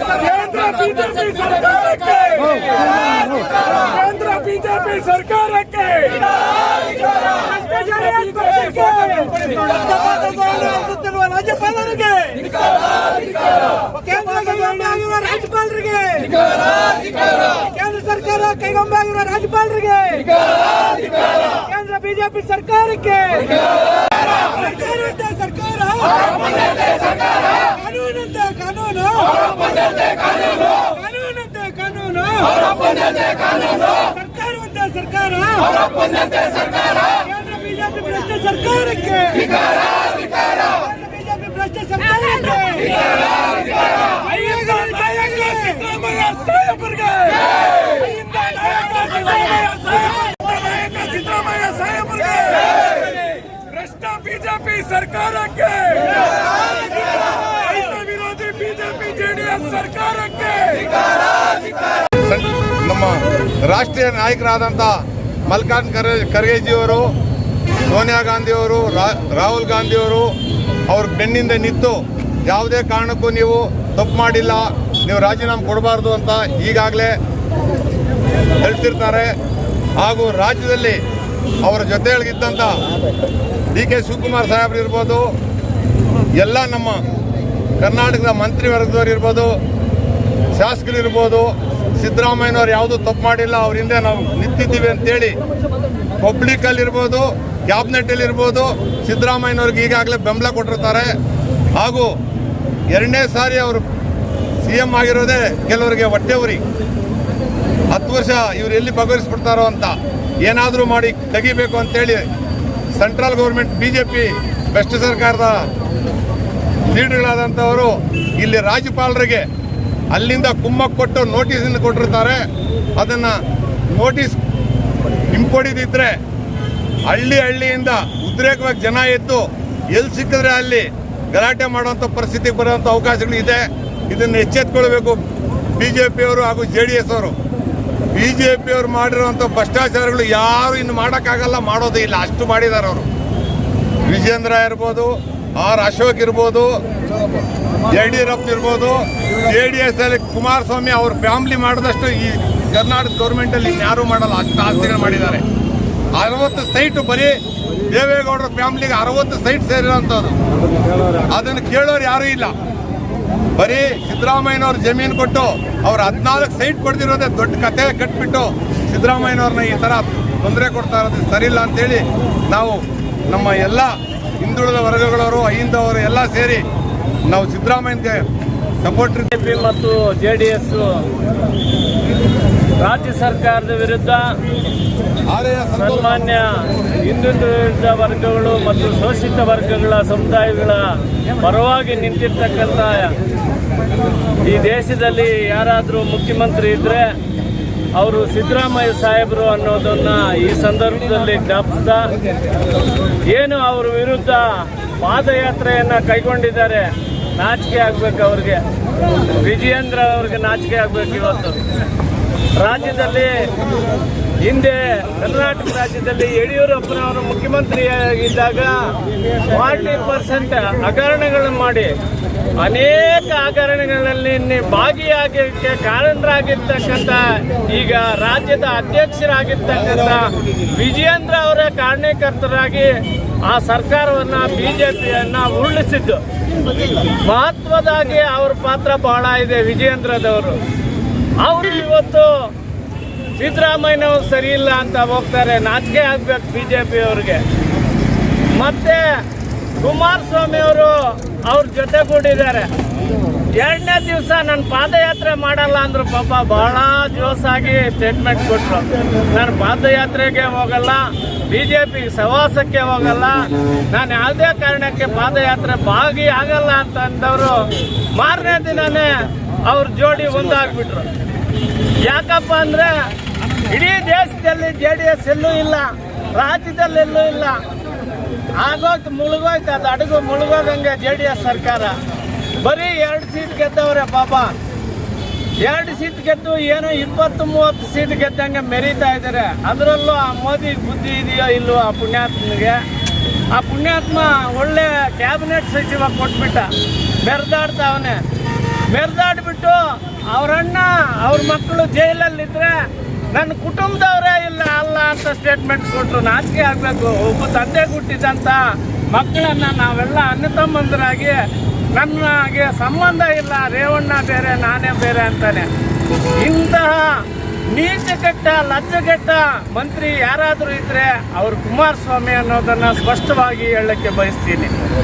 ಕೇಂದ್ರ ಬಿಜೆಪಿ ಸರ್ಕಾರಕ್ಕೆ! ಕೇಂದ್ರ ಬಿಜೆಪಿ ಸರ್ಕಾರಕ್ಕೆ! ರಾಜ್ಯಪಾಲರಿಗೆ ಕೈಗೊಂಬಾಗಿರುವ ರಾಜ್ಯಪಾಲರಿಗೆ ಕೇಂದ್ರ ಸರ್ಕಾರ ಕೈಗೊಂಬಾಗಿರುವ ರಾಜ್ಯಪಾಲರಿಗೆ! ಕೇಂದ್ರ ಬಿಜೆಪಿ ಸರ್ಕಾರಕ್ಕೆ ಸರ್ಕಾರವಂತೆ ಸರ್ಕಾರ ಕಾನೂನಂತೆ ಕಾನೂನು ಕಾನೂನಂತೆ ಕಾನೂನು. ಸರ್ಕಾರವಂತೆ ಸರ್ಕಾರ ಕೇಂದ್ರ ಬಿಜೆಪಿ ಭ್ರಷ್ಟ ಸರ್ಕಾರಕ್ಕೆ. ಕೇಂದ್ರ ಬಿಜೆಪಿ ಭ್ರಷ್ಟ ಸರ್ಕಾರಕ್ಕೆ. ಜೈಯಾಗಲಿ, ಜೈಯಾಗಲಿ. ಸಿದ್ದರಾಮಯ್ಯ ಸಾಹೇಬರಿಗೆ. ನಾಯಕ ಸಾಹೇಬ- ನಾಯಕ ಸಿದ್ದರಾಮಯ್ಯ ಸಾಹೇಬರಿಗೆ. ಭ್ರಷ್ಟ ಬಿಜೆಪಿ ಸರ್ಕಾರಕ್ಕೆ ರೈತ ವಿರೋಧಿ ಬಿಜೆಪಿ ಜೆಡಿಎಸ್ ಸರ್ಕಾರಕ್ಕೆ ಸಂ- ನಮ್ಮ ರಾಷ್ಟ್ರೀಯ ನಾಯಕರಾದಂಥ ಮಲ್ಕಾನ್ ಖರ್ಗೆ ಖರ್ಗೆಜಿಯವರು, ಸೋನಿಯಾ ಗಾಂಧಿಯವರು ರಾಹುಲ್ ಗಾಂಧಿಯವರು ಅವ್ರ ಬೆನ್ನಿಂದ ನಿಂತು ಯಾವುದೇ ಕಾರಣಕ್ಕೂ ನೀವು ತಪ್ಪು ಮಾಡಿಲ್ಲ, ನೀವು ರಾಜೀನಾಮೆ ಕೊಡಬಾರ್ದು ಅಂತ ಈಗಾಗಲೇ ಹೇಳ್ತಿರ್ತಾರೆ. ಹಾಗೂ ರಾಜ್ಯದಲ್ಲಿ ಅವರ ಜೊತೆಯೊಳಗಿದ್ದಂಥ ಡಿ ಕೆ ಶಿವಕುಮಾರ್ ಸಾಹೇಬ್ರು ಇರ್ಬೋದು, ಎಲ್ಲ ನಮ್ಮ ಕರ್ನಾಟಕದ ಮಂತ್ರಿವರ್ಗದವ್ರು ಇರ್ಬೋದು ಶಾಸಕರಿರ್ಬೋದು, ಸಿದ್ದರಾಮಯ್ಯನವ್ರು ಯಾವುದೂ ತಪ್ಪು ಮಾಡಿಲ್ಲ, ಅವ್ರ ಹಿಂದೆ ನಾವು ನಿಂತಿದ್ದೀವಿ ಅಂತೇಳಿ ಪಬ್ಲಿಕಲ್ಲಿ ಇರ್ಬೋದು ಕ್ಯಾಬಿನೆಟಲ್ಲಿ ಇರ್ಬೋದು ಸಿದ್ದರಾಮಯ್ಯನವ್ರಿಗೆ ಈಗಾಗಲೇ ಬೆಂಬಲ ಕೊಟ್ಟಿರ್ತಾರೆ. ಹಾಗೂ ಎರಡನೇ ಸಾರಿ ಅವರು ಸಿ ಎಂ ಆಗಿರೋದೇ ಕೆಲವರಿಗೆ ಹೊಟ್ಟೆ ಉರಿ. ಹತ್ತು ವರ್ಷ ಇವ್ರು ಎಲ್ಲಿ ಬಗೆಹರಿಸ್ಬಿಡ್ತಾರೋ ಅಂತ ಏನಾದರೂ ಮಾಡಿ ತೆಗಿಬೇಕು ಅಂತೇಳಿ central government B J P best ಸರ್ಕಾರದ ಲೀಡರ್ಗಳಾದಂಥವರು ಇಲ್ಲಿ ರಾಜ್ಯಪಾಲರಿಗೆ ಅಲ್ಲಿಂದ ಕುಮ್ಮಕ್ಕೆ ಕೊಟ್ಟು ನೋಟಿಸನ್ನು ಕೊಟ್ಟಿರ್ತಾರೆ. ಅದನ್ನು ನೋಟಿಸ್ ಹಿಂಪಡಿದಿದ್ರೆ ಹಳ್ಳಿ ಹಳ್ಳಿಯಿಂದ ಉದ್ರೇಕವಾಗಿ ಜನ ಎದ್ದು ಎಲ್ಲಿ ಸಿಕ್ಕಿದ್ರೆ ಅಲ್ಲಿ ಗಲಾಟೆ ಮಾಡುವಂಥ ಪರಿಸ್ಥಿತಿಗೆ ಬರುವಂಥ ಅವಕಾಶಗಳು ಇದೆ. ಇದನ್ನು ಎಚ್ಚೆತ್ಕೊಳ್ಬೇಕು ಬಿ ಜೆ ಪಿಯವರು ಹಾಗೂ ಜೆ ಡಿ ಎಸ್ ಅವರು. ಬಿ ಜೆ ಪಿಯವರು ಮಾಡಿರುವಂಥ ಭ್ರಷ್ಟಾಚಾರಗಳು ಯಾರು ಇನ್ನು ಮಾಡೋಕ್ಕಾಗಲ್ಲ, ಮಾಡೋದೇ ಇಲ್ಲ. ಅಷ್ಟು ಮಾಡಿದ್ದಾರೆ ಅವರು. ವಿಜೇಂದ್ರ ಇರ್ಬೋದು, ಆರ್ ಅಶೋಕ್ ಇರ್ಬೋದು ಯಡಿಯೂರಪ್ಪ ಇರ್ಬೋದು ಜೆ ಡಿ ಎಸ್ ಅಲ್ಲಿ ಕುಮಾರಸ್ವಾಮಿ ಅವ್ರ ಫ್ಯಾಮಿಲಿ ಮಾಡಿದಷ್ಟು ಈ ಕರ್ನಾಟಕ ಗೌರ್ಮೆಂಟಲ್ಲಿ ಯಾರು ಮಾಡಲ್ಲ, ಅಷ್ಟು ಆಸ್ತಿಗಳು ಮಾಡಿದ್ದಾರೆ. ಅರವತ್ತು ಸೈಟು ಬರೀ ದೇವೇಗೌಡರ ಫ್ಯಾಮಿಲಿಗೆ ಅರವತ್ತು ಸೈಟ್ ಸೇರಿರೋಂಥದ್ದು ಅದನ್ನು ಕೇಳೋರು ಯಾರೂ ಇಲ್ಲ. ಬರೀ ಸಿದ್ದರಾಮಯ್ಯನವ್ರ ಜಮೀನು ಕೊಟ್ಟು ಅವ್ರು ಹದಿನಾಲ್ಕು ಸೈಟ್ ಕೊಡ್ತಿರೋದೇ ದೊಡ್ಡ ಕತೆ ಕಟ್ಬಿಟ್ಟು ಸಿದ್ದರಾಮಯ್ಯನವ್ರನ್ನ ಈ ಥರ ತೊಂದರೆ ಕೊಡ್ತಾ ಇರೋದು ಸರಿಯಿಲ್ಲ ಅಂತೇಳಿ ನಾವು ನಮ್ಮ ಎಲ್ಲ ಹಿಂದುಳಿದ ವರ್ಗಗಳವರು, ಅಹಿಂದವರು ಎಲ್ಲ ಸೇರಿ ನಾವು ಸಿದ್ದರಾಮಯ್ಯಗೆ ಸಪೋರ್ಟ್ ಬಿಜೆಪಿ ಮತ್ತು ಜೆ ಡಿ ಎಸ್ ರಾಜ್ಯ ಸರ್ಕಾರದ ವಿರುದ್ಧ ಸನ್ಮಾನ್ಯ ಹಿಂದುಳಿದ ವರ್ಗಗಳು ಮತ್ತು ಶೋಷಿತ ವರ್ಗಗಳ ಸಮುದಾಯಗಳ ಪರವಾಗಿ ನಿಂತಿರ್ತಕ್ಕಂಥ ಈ ದೇಶದಲ್ಲಿ ಯಾರಾದರೂ ಮುಖ್ಯಮಂತ್ರಿ ಇದ್ದರೆ ಅವರು ಸಿದ್ದರಾಮಯ್ಯ ಸಾಹೇಬರು ಅನ್ನೋದನ್ನ ಈ ಸಂದರ್ಭದಲ್ಲಿ ಜ್ಞಾಪಿಸ್ತಾ ಏನು ಅವರ ವಿರುದ್ಧ ಪಾದಯಾತ್ರೆಯನ್ನು ಕೈಗೊಂಡಿದ್ದಾರೆ. ನಾಚಿಕೆ ಆಗ್ಬೇಕು ಅವ್ರಿಗೆ. ವಿಜಯೇಂದ್ರ ಅವ್ರಿಗೆ ನಾಚಿಕೆ ಆಗ್ಬೇಕು ಇವತ್ತು. ರಾಜ್ಯದಲ್ಲಿ ಹಿಂದೆ ಕರ್ನಾಟಕ ರಾಜ್ಯದಲ್ಲಿ ಯಡಿಯೂರಪ್ಪನವರು ಮುಖ್ಯಮಂತ್ರಿಯಾಗಿದ್ದಾಗ ಫಾರ್ಟಿ ಪರ್ಸೆಂಟ್ ಹಗರಣಗಳನ್ನು ಮಾಡಿ ಅನೇಕ ಹಗರಣಗಳಲ್ಲಿ ಭಾಗಿಯಾಗಕ್ಕೆ ಕಾರಣರಾಗಿರ್ತಕ್ಕಂಥ ಈಗ ರಾಜ್ಯದ ಅಧ್ಯಕ್ಷರಾಗಿರ್ತಕ್ಕಂಥ ವಿಜಯೇಂದ್ರ ಅವರ ಕಾರಣಕರ್ತರಾಗಿ ಆ ಸರ್ಕಾರವನ್ನ ಪಿಯನ್ನು ಉರುಳಿಸಿದ್ದು. ಮಹತ್ವದಾಗಿ ಅವ್ರ ಪಾತ್ರ ಬಹಳ ಇದೆ ವಿಜಯೇಂದ್ರದವರು. ಅವರು ಇವತ್ತು ಸಿದ್ದರಾಮಯ್ಯನವರು ಸರಿ ಇಲ್ಲ ಅಂತ ಹೋಗ್ತಾರೆ. ನಾಚಿಕೆ ಆಗ್ಬೇಕು ಬಿ ಜೆ ಪಿ ಅವ್ರಿಗೆ. ಮತ್ತೆ ಕುಮಾರಸ್ವಾಮಿ ಅವರು ಅವ್ರ ಜೊತೆಗೂಡಿದ್ದಾರೆ. ಎರಡನೇ ದಿವಸ ನಾನು ಪಾದಯಾತ್ರೆ ಮಾಡಲ್ಲ ಅಂದ್ರು ಪಾಪ ಬಹಳ ಜೋಸಾಗಿ ಸ್ಟೇಟ್ಮೆಂಟ್ ಕೊಟ್ರು. ನಾನು ಪಾದಯಾತ್ರೆಗೆ ಹೋಗಲ್ಲ ಬಿಜೆಪಿ ಸಹವಾಸಕ್ಕೆ ಹೋಗಲ್ಲ, ನಾನು ಯಾವುದೇ ಕಾರಣಕ್ಕೆ ಪಾದಯಾತ್ರೆ ಭಾಗಿಯಾಗಲ್ಲ ಅಂತ ಅಂದವರು ಮಾರನೇ ದಿನನೇ ಅವ್ರ ಜೋಡಿ ಒಂದಾಗ್ಬಿಟ್ರು. ಯಾಕಪ್ಪ ಅಂದ್ರೆ ಇಡೀ ದೇಶದಲ್ಲಿ ಜೆ ಡಿ ಎಸ್ ಎಲ್ಲೂ ಇಲ್ಲ ರಾಜ್ಯದಲ್ಲಿ ಎಲ್ಲೂ ಇಲ್ಲ. ಆಗೋಯ್ತು ಮುಳುಗೋಯ್ತು, ಅದು ಅಡುಗು ಮುಳುಗೋದಂಗೆ ಜೆ ಡಿ ಎಸ್ ಸರ್ಕಾರ. ಬರೀ ಎರಡು ಸೀಟ್ ಗೆದ್ದವ್ರೆ ಪಾಪ. ಎರಡು ಸೀಟ್ ಗೆದ್ದು ಏನೋ ಇಪ್ಪತ್ತು, ಮೂವತ್ತು ಸೀಟ್ ಗೆದ್ದಂಗೆ ಮೆರೀತಾ ಇದ್ದಾರೆ. ಅದರಲ್ಲೂ ಆ ಮೋದಿ ಬುದ್ಧಿ ಇದೆಯೋ ಇಲ್ವೋ ಆ ಪುಣ್ಯಾತ್ಮನಿಗೆ? ಆ ಪುಣ್ಯಾತ್ಮ ಒಳ್ಳೆ ಕ್ಯಾಬಿನೆಟ್ ಸಚಿವ ಕೊಟ್ಬಿಟ್ಟ. ಮೆರೆದಾಡ್ತಾವನೆ ಮೆರೆದಾಡ್ಬಿಟ್ಟು ಅವರಣ್ಣ, ಅವ್ರ ಮಕ್ಕಳು ಜೈಲಲ್ಲಿದ್ದರೆ ನನ್ನ ಕುಟುಂಬದವರೇ ಇಲ್ಲ ಅಲ್ಲ ಅಂತ ಸ್ಟೇಟ್ಮೆಂಟ್ ಕೊಟ್ಟರು ನಾಚಿಕೆ ಆಗಬೇಕು. ಒಬ್ಬ ತಂದೆ ಹುಟ್ಟಿದಂಥ ಮಕ್ಕಳನ್ನು ನಾವೆಲ್ಲ ಅಣ್ಣ ತಮ್ಮಂದರಾಗಿ ನನಗೆ ಸಂಬಂಧ ಇಲ್ಲ, ರೇವಣ್ಣ ಬೇರೆ, ನಾನೇ ಬೇರೆ ಅಂತಾನೆ. ಇಂತಹ ನೀಚಗೆಟ್ಟ, ಲಜ್ಜಗೆಟ್ಟ ಮಂತ್ರಿ ಯಾರಾದರೂ ಇದ್ರೆ ಅವರು ಕುಮಾರಸ್ವಾಮಿ ಅನ್ನೋದನ್ನು ಸ್ಪಷ್ಟವಾಗಿ ಹೇಳಕ್ಕೆ ಬಯಸ್ತೀನಿ.